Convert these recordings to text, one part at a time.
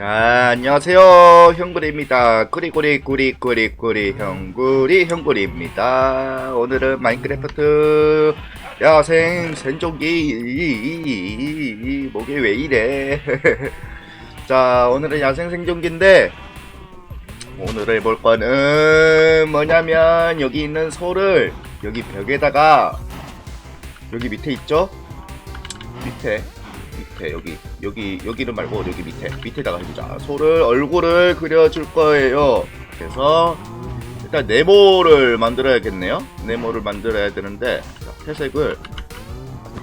자, 안녕하세요. 형구리입니다. 꾸리꾸리 꾸리꾸리 꾸리 형구리 형구리입니다. 오늘은 마인크래프트 야생 생존기 목이 왜 이래? 자, 오늘은 야생 생존기인데 오늘 해볼 거는 뭐냐면 여기 있는 소를 여기 벽에다가 여기 밑에 있죠? 밑에 밑에 여기 여기 여기 는 말고 여기 밑에 밑에다가 해주자. 소를 얼굴을 그려줄 거예요. 그래서 일단 네모를 만들어야겠네요. 네모를 만들어야 되는데 자, 회색을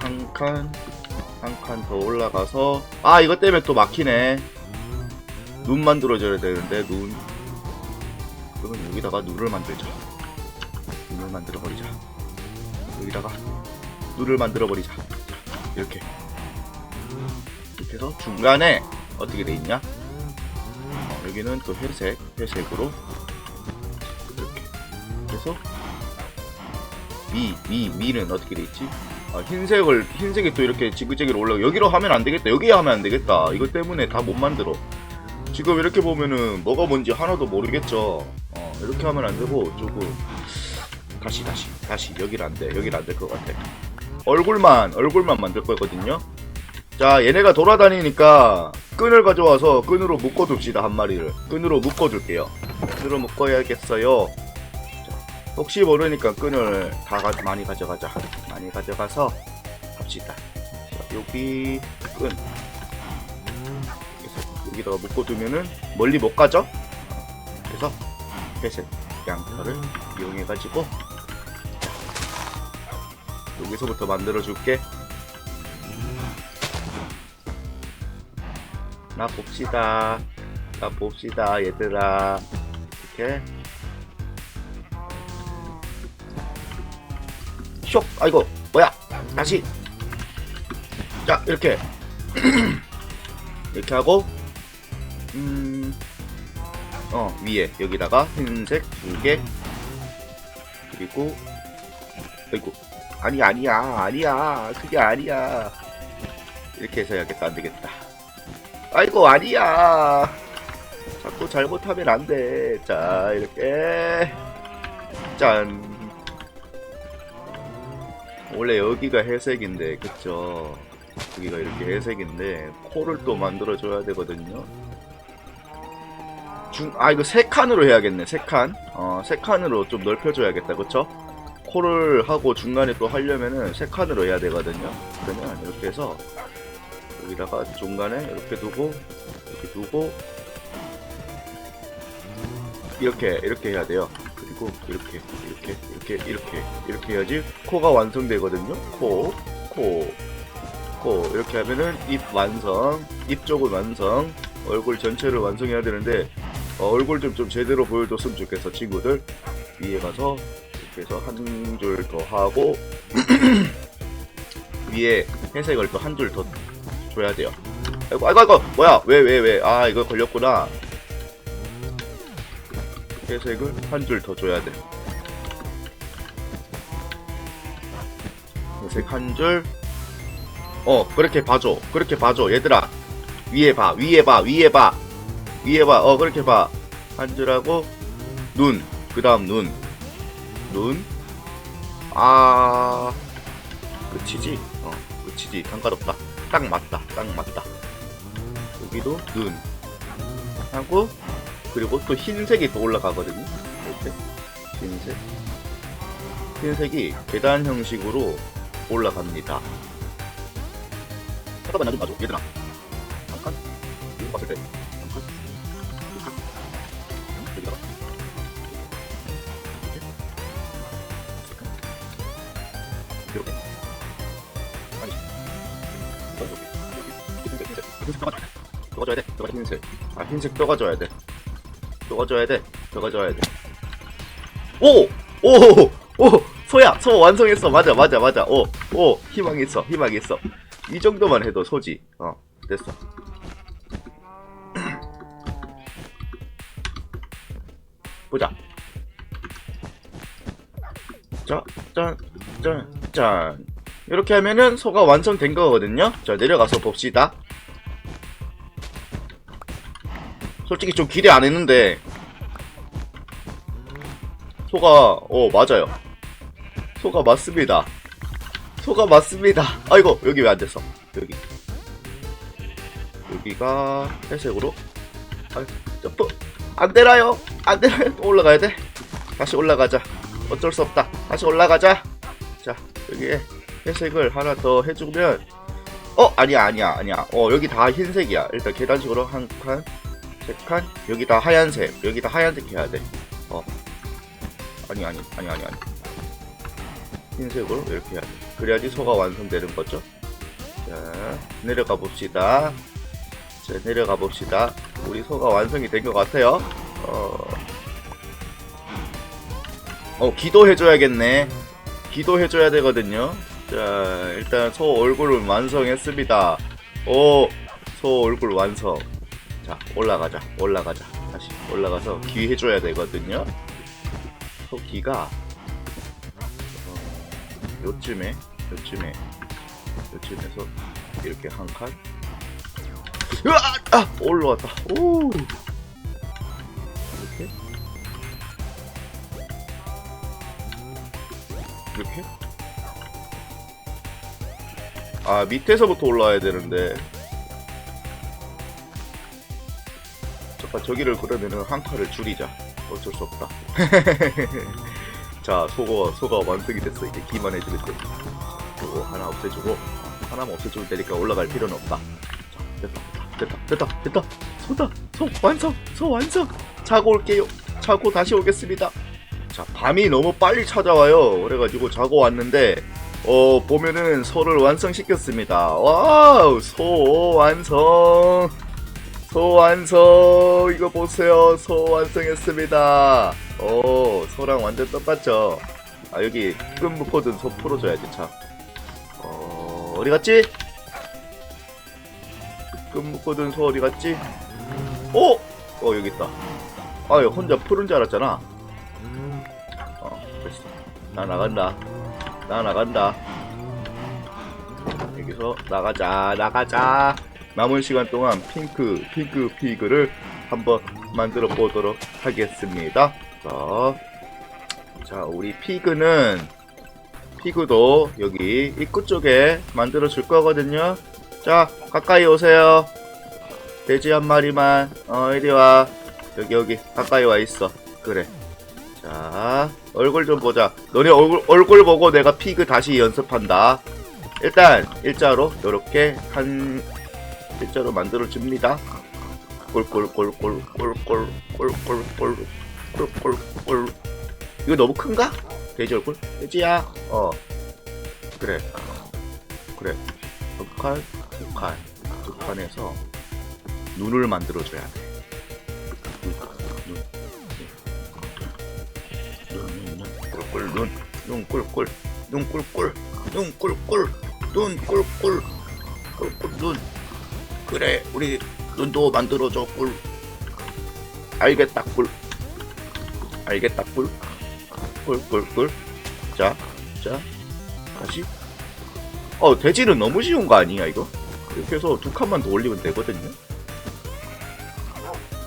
한 칸 한 칸 더 올라가서 아 이것 때문에 또 막히네. 눈 만들어줘야 되는데 눈. 그러면 여기다가 눈을 만들자. 눈을 만들어 버리자. 여기다가 눈을 만들어 버리자. 이렇게 해서 중간에 어떻게 돼 있냐? 어, 여기는 또 회색, 회색으로 이렇게 그래서 미, 미, 미는 어떻게 돼 있지? 아, 흰색을 흰색이 또 이렇게 지그재그로 올라가 여기로 하면 안 되겠다. 여기 하면 안 되겠다. 이것 때문에 다 못 만들어. 지금 이렇게 보면은 뭐가 뭔지 하나도 모르겠죠. 어, 이렇게 하면 안 되고 조금 다시 다시 다시 여기는 안 돼. 여기는 안될 것 같아. 얼굴만 얼굴만 만들 거거든요. 자 얘네가 돌아다니니까 끈을 가져와서 끈으로 묶어둡시다 한 마리를. 끈으로 묶어둘게요. 끈으로 묶어야겠어요. 자, 혹시 모르니까 끈을 다 가, 많이 가져가자. 많이 가져가서 합시다. 자, 여기 끈. 여기다가 묶어두면은 멀리 못 가죠? 그래서 회색 양털을 이용해 가지고 여기서부터 만들어 줄게 나 봅시다. 나 봅시다, 얘들아. 이렇게. 쇽! 아이고, 뭐야! 다시! 자, 이렇게. 이렇게 하고, 음, 어, 위에, 여기다가 흰색 두 개. 그리고, 아이고, 아니, 아니야, 아니야. 그게 아니야. 이렇게 해서 해야겠다, 안 되겠다. 아이고 아니야. 자꾸 잘못하면 안돼. 자 이렇게. 짠. 원래 여기가 회색인데 그쵸? 여기가 이렇게 회색인데 코를 또 만들어 줘야 되거든요. 중, 아 이거 세 칸으로 해야겠네 세 칸 어 세 칸으로 좀 넓혀줘야겠다 그쵸? 코를 하고 중간에 또 하려면은 세 칸으로 해야 되거든요. 그러면 이렇게 해서 여기다가 중간에 이렇게 두고 이렇게 두고 이렇게 이렇게 해야 돼요. 그리고 이렇게 이렇게 이렇게 이렇게 이렇게 해야지 코가 완성되거든요. 코, 코, 코 이렇게 하면은 입 완성, 입 쪽은 완성, 얼굴 전체를 완성해야 되는데 어, 얼굴 좀 좀 제대로 보여줬으면 좋겠어 친구들 위에 가서 이렇게 해서 한 줄 더 하고 위에 회색을 또 한 줄 더 줘야 돼요. 아이고 아이고 아이고 뭐야? 왜 왜 왜? 아 이거 걸렸구나. 회색을 한줄 더 줘야 돼. 회색 한 줄. 어 그렇게 봐줘. 그렇게 봐줘. 얘들아. 위에 봐. 위에 봐. 위에 봐. 위에 봐어 그렇게 봐. 한 줄하고 눈. 그 다음 눈. 눈. 아 끝이지? 어 끝이지. 상관없다 딱 맞다. 딱 맞다. 여기도 눈. 하고 그리고 또 흰색이 또 올라가거든요. 이렇게. 흰색. 흰색이 계단 형식으로 올라갑니다. 잠깐만 나좀 봐줘. 얘들아. 잠깐. 봤을 때 떠가 흰색. 아 흰색 떠가줘야 돼. 떠가줘야 돼. 떠가줘야 돼. 오! 오! 오! 소야! 소 완성했어. 맞아 맞아 맞아. 오! 오! 희망 있어. 희망 있어. 이 정도만 해도 소지. 어 됐어. 보자. 자, 짠, 짠, 짠. 이렇게 하면은 소가 완성된 거거든요. 자, 내려가서 봅시다. 솔직히 좀 기대 안 했는데. 소가 어 맞아요. 소가 맞습니다. 소가 맞습니다. 아이고 여기 왜 안 됐어? 여기. 여기가 회색으로. 아 점프 안 되나요? 안 되나요 또 올라가야 돼? 다시 올라가자. 어쩔 수 없다. 다시 올라가자. 자 여기에 회색을 하나 더 해주면. 어 아니야 아니야 아니야. 어 여기 다 흰색이야. 일단 계단식으로 한칸 세칸 여기 다 하얀색. 여기 다 하얀색 해야 돼어. 아니 아니 아니 아니 아니. 흰색으로 이렇게 해야 돼. 그래야지 소가 완성되는 거죠. 자 내려가 봅시다. 자 내려가 봅시다. 우리 소가 완성이 된 것 같아요. 어... 어 기도해줘야겠네. 기도해줘야 되거든요. 자 일단 소 얼굴을 완성했습니다. 오소 얼굴 완성 자 올라가자 올라가자. 다시 올라가서 귀 해줘야 되거든요. 소 귀가 어, 요쯤에 요쯤에 요쯤에서 이렇게 한칸. 으아! 아! 올라왔다. 오! 이렇게. 이렇게. 아 밑에서부터 올라와야 되는데 잠깐 저기를 그러면은 한 칸을 줄이자. 어쩔 수 없다. 자 소가 소가 완성이 됐어. 이제 기만 해주면 돼 이거 하나 없애주고 하나만 없애주면 되니까 올라갈 필요는 없다. 자 됐다 됐다 됐다 됐다. 소다. 소 완성 소 완성. 자고 올게요. 자고 다시 오겠습니다. 자 밤이 너무 빨리 찾아와요. 그래가지고 자고 왔는데 어 보면은 소를 완성시켰습니다. 와우 소 완성 소 완성 이거 보세요. 소 완성했습니다. 오 소랑 완전 똑같죠? 아 여기 끈 묶어둔 소 풀어줘야지 참. 어, 어디 갔지? 끈 묶어둔 소 어디 갔지? 오! 어 여기 있다. 아 이거 혼자 푸른 줄 알았잖아. 어 됐어. 나 나간다. 나 나간다. 여기서 나가자 나가자 남은 시간 동안 핑크 핑크 피그를 한번 만들어 보도록 하겠습니다. 자, 자 우리 피그는 피그도 여기 입구 쪽에 만들어 줄 거거든요. 자 가까이 오세요. 돼지 한 마리만 어 이리 와. 여기 여기 가까이 와 있어. 그래. 자 얼굴 좀 보자. 너네 얼굴, 얼굴 보고 내가 피그 다시 연습한다. 일단 일자로 이렇게 한 일자로 만들어 줍니다 꼴꼴꼴꼴꼴꼴꼴꼴꼴꼴꼴 이거 너무 큰가? 돼지 얼굴? 돼지야 어 그래 그래 두칸 두 칸에서 눈을 만들어 줘야 돼 꿀꿀 눈, 눈 꿀꿀, 눈 꿀꿀, 눈 꿀꿀, 눈 꿀꿀, 꿀꿀 눈. 그래, 우리 눈도 만들어줘 꿀. 알겠다 꿀. 알겠다 꿀. 꿀 꿀꿀. 자, 자, 다시. 어, 돼지는 너무 쉬운 거 아니야 이거? 이렇게 해서 두 칸만 더 올리면 되거든요.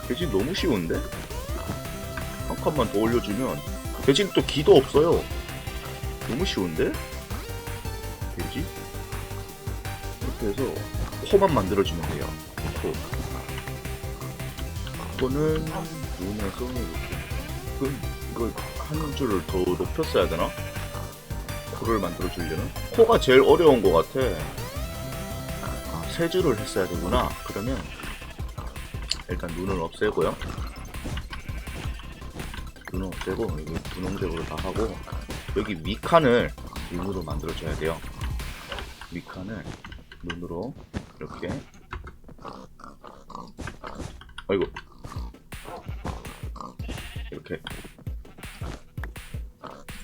돼지 너무 쉬운데? 한 칸만 더 올려주면 돼지는 또 기도 없어요 너무 쉬운데? 돼지? 이렇게 해서 코만 만들어주면 돼요. 코 이거는 눈에서 이렇게 그, 이거 한 줄을 더 높였어야 되나? 코를 만들어주려면? 코가 제일 어려운 것 같아. 아, 세 줄을 했어야 되구나. 그러면 일단 눈을 없애고요. 눈을 없애고 여기 분홍색으로 다 하고 여기 위 칸을 눈으로 만들어줘야 돼요. 위 칸을 눈으로 이렇게 아이고 이렇게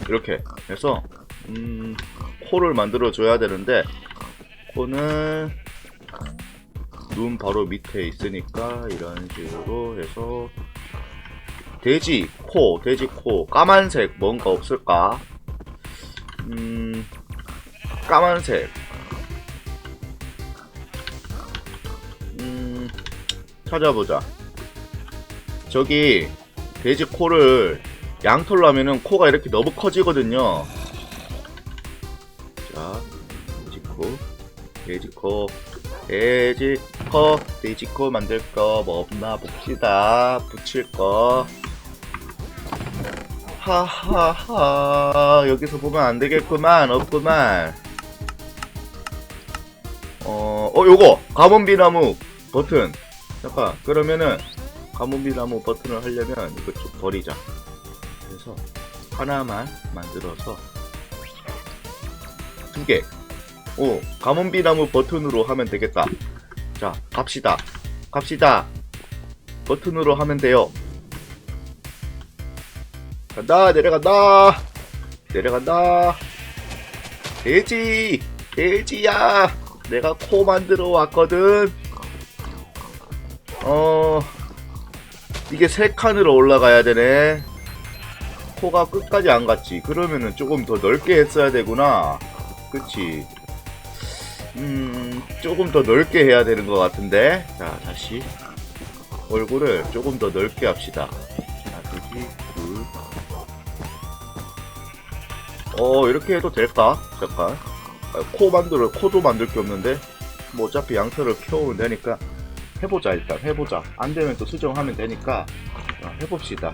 이렇게 해서 음 코를 만들어 줘야 되는데 코는 눈 바로 밑에 있으니까 이런 식으로 해서 돼지 코, 돼지 코, 까만색 뭔가 없을까? 음, 까만색. 찾아보자. 저기 돼지 코를 양털로 하면은 코가 이렇게 너무 커지거든요. 자, 돼지 코, 돼지 코, 돼지 코, 돼지 코 만들 거 뭐 없나 봅시다. 붙일 거. 하하하 여기서 보면 안 되겠구만 없구만. 어, 어 요거 가몬비나무 버튼. 잠깐 그러면은 가몬비나무 버튼을 하려면 이거 좀 버리자. 그래서 하나만 만들어서 두 개. 오, 가몬비나무 버튼으로 하면 되겠다. 자, 갑시다. 갑시다. 버튼으로 하면 돼요. 간다, 내려간다. 내려간다. 돼지, 돼지야. 내가 코 만들어 왔거든. 어, 이게 세 칸으로 올라가야 되네. 코가 끝까지 안 갔지. 그러면은 조금 더 넓게 했어야 되구나. 그치. 음, 조금 더 넓게 해야 되는 것 같은데. 자, 다시. 얼굴을 조금 더 넓게 합시다. 자, 여기, 둘. 어, 이렇게 해도 될까? 잠깐. 아, 코 만들어, 코도 만들 게 없는데. 뭐 어차피 양털을 키우면 되니까. 해보자, 일단. 해보자. 안 되면 또 수정하면 되니까. 자, 해봅시다.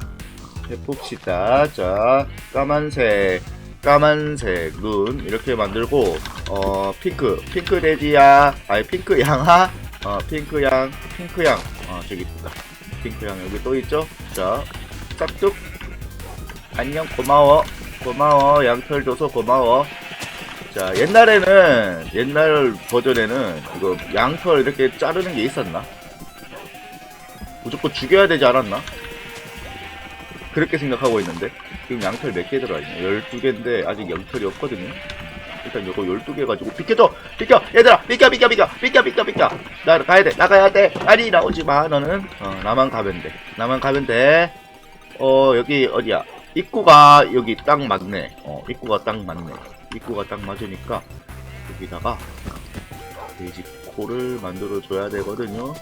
해봅시다. 자, 까만색, 까만색 눈 이렇게 만들고 어 핑크, 핑크 레디야, 아니 핑크 양아, 어 핑크 양, 핑크 양, 어 저기 있다. 핑크 양 여기 또 있죠? 자, 싹둑. 안녕, 고마워, 고마워, 양털 줘서 고마워. 자, 옛날에는 옛날 버전에는 이거 양털 이렇게 자르는 게 있었나? 무조건 죽여야 되지 않았나? 그렇게 생각하고 있는데 지금 양털 몇 개 들어있냐? 12개인데 아직 양털이 없거든요. 일단 요거 12개 가지고 비켜줘! 비켜! 얘들아 비켜 비켜 비켜! 비켜 비켜 비켜! 나 가야돼 나가야 돼! 아니 나오지마 너는. 어 나만 가면 돼. 나만 가면 돼어 여기 어디야? 입구가 여기 딱 맞네. 어 입구가 딱 맞네 입구가 딱 맞으니까 여기다가 돼지 코를 만들어 줘야 되거든요.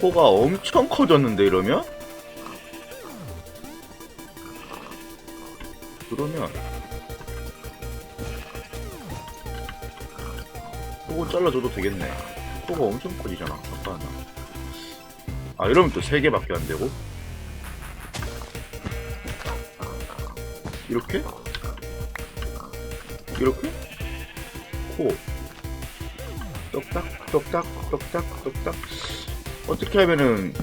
코가 엄청 커졌는데 이러면? 그러면 그거 잘라줘도 되겠네. 그거 엄청 커지잖아. 잠깐만. 아 이러면 또 3개밖에 안 되고. 이렇게? 이렇게? 코 똑딱 똑딱 똑딱 똑딱 어떻게 하면은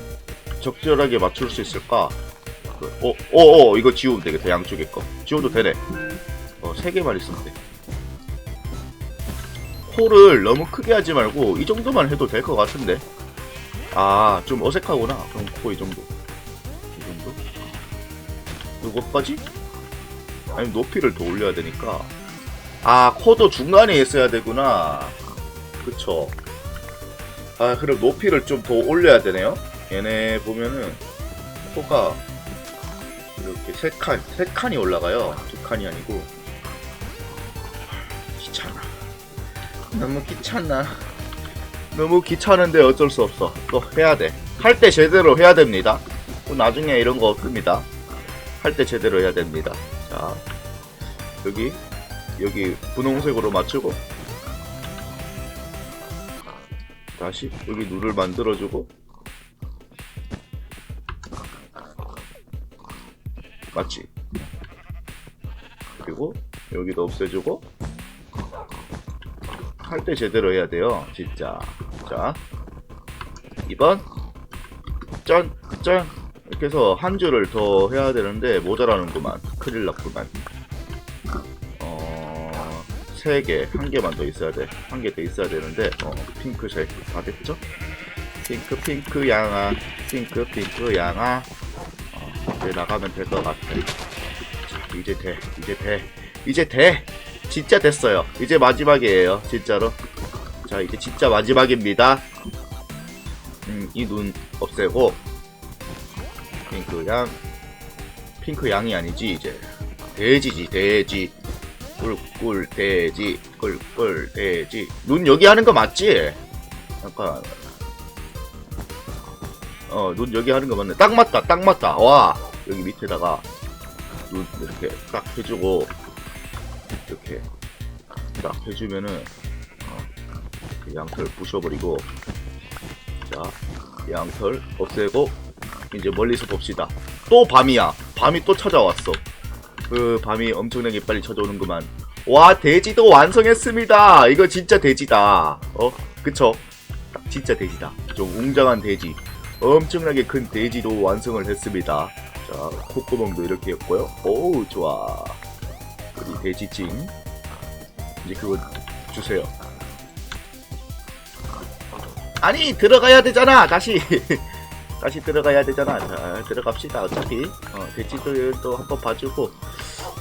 적절하게 맞출 수 있을까? 그, 어, 어, 어, 이거 지우면 되겠다, 양쪽에 거. 지워도 되네. 어, 세 개만 있으면 돼. 코를 너무 크게 하지 말고, 이 정도만 해도 될 것 같은데. 아, 좀 어색하구나. 그럼 코 이 정도. 이 정도? 이것까지? 아니, 높이를 더 올려야 되니까. 아, 코도 중간에 있어야 되구나. 그쵸. 아, 그럼 높이를 좀 더 올려야 되네요. 얘네 보면은, 코가 이렇게 세 칸, 세 칸이 올라가요. 두 칸이 아니고. 귀찮아. 너무 귀찮아. 너무 귀찮은데 어쩔 수 없어. 또 해야 돼. 할 때 제대로 해야 됩니다. 또 나중에 이런 거 없습니다. 할 때 제대로 해야 됩니다. 자, 여기, 여기 분홍색으로 맞추고. 다시 여기 눈을 만들어주고. 맞지? 그리고 여기도 없애주고 할 때 제대로 해야 돼요 진짜 자 2번 짠 짠 이렇게 해서 한 줄을 더 해야 되는데 모자라는구만 큰일 났구만 어... 3개, 한 개만 더 있어야 돼. 한 개 더 있어야 되는데, 어, 핑크색 다 됐죠? 핑크, 핑크, 양아. 핑크, 핑크, 양아. 이제 나가면 될 것 같아. 자, 이제 돼, 이제 돼, 이제 돼. 진짜 됐어요. 이제 마지막이에요, 진짜로. 자, 이제 진짜 마지막입니다. 음, 이 눈 없애고 핑크 양, 핑크 양이 아니지 이제 돼지지 돼지. 꿀꿀 돼지, 꿀꿀 돼지. 눈 여기 하는 거 맞지? 잠깐. 어, 눈 여기 하는 거 맞네. 딱 맞다, 딱 맞다. 와, 여기 밑에다가 눈 이렇게 딱 해주고 이렇게 딱 해주면은 어, 그 양털 부셔버리고 자 양털 없애고 이제 멀리서 봅시다. 또 밤이야. 밤이 또 찾아왔어. 그 밤이 엄청나게 빨리 찾아오는구만. 와 돼지도 완성했습니다. 이거 진짜 돼지다. 어 그쵸? 딱 진짜 돼지다. 좀 웅장한 돼지. 엄청나게 큰 돼지도 완성을 했습니다. 자 콧구멍도 이렇게 했고요. 오우 좋아. 우리 돼지찡. 이제 그거 주세요. 아니 들어가야 되잖아 다시 다시 들어가야 되잖아. 자 들어갑시다. 어차피. 어, 돼지들 또 한번 봐주고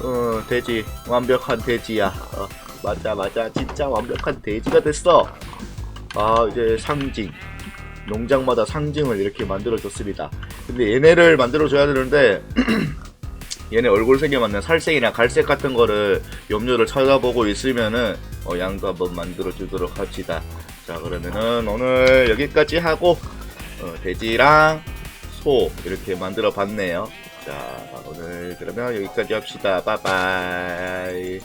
어 돼지 완벽한 돼지야. 어, 맞아 맞아. 진짜 완벽한 돼지가 됐어. 아 이제 상징. 농장마다 상징을 이렇게 만들어줬습니다. 근데 얘네를 만들어줘야 되는데 얘네 얼굴색에 맞는 살색이나 갈색 같은 거를 염료를 찾아보고 있으면은 어, 양도 한번 만들어주도록 합시다. 자 그러면은 오늘 여기까지 하고 어, 돼지랑 소 이렇게 만들어 봤네요. 자 오늘 그러면 여기까지 합시다. 빠바이